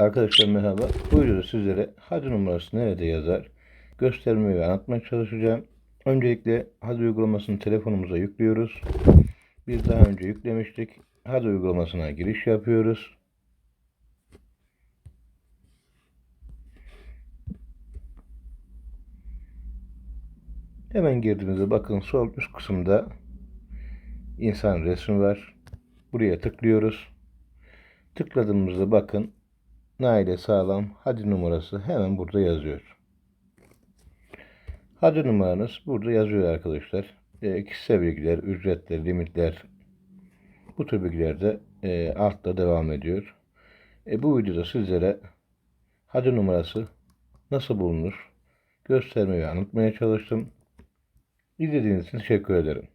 Arkadaşlar merhaba. Bu videoda sizlere hadi numarası nerede yazar göstermeyi ve anlatmaya çalışacağım. Öncelikle hadi uygulamasını telefonumuza yüklüyoruz. Biz daha önce yüklemiştik. Hadi uygulamasına giriş yapıyoruz. Hemen girdiğimizde bakın sol üst kısımda insan resmi var. Buraya tıklıyoruz. Tıkladığımızda bakın Naile Sağlam hadi numarası hemen burada yazıyor. Hadi numaranız burada yazıyor arkadaşlar. E, kişisel bilgiler, ücretler, limitler bu tür bilgiler de e, altta devam ediyor. E, bu videoda sizlere hadi numarası nasıl bulunur göstermeyi ve anlatmaya çalıştım. İzlediğiniz için teşekkür ederim.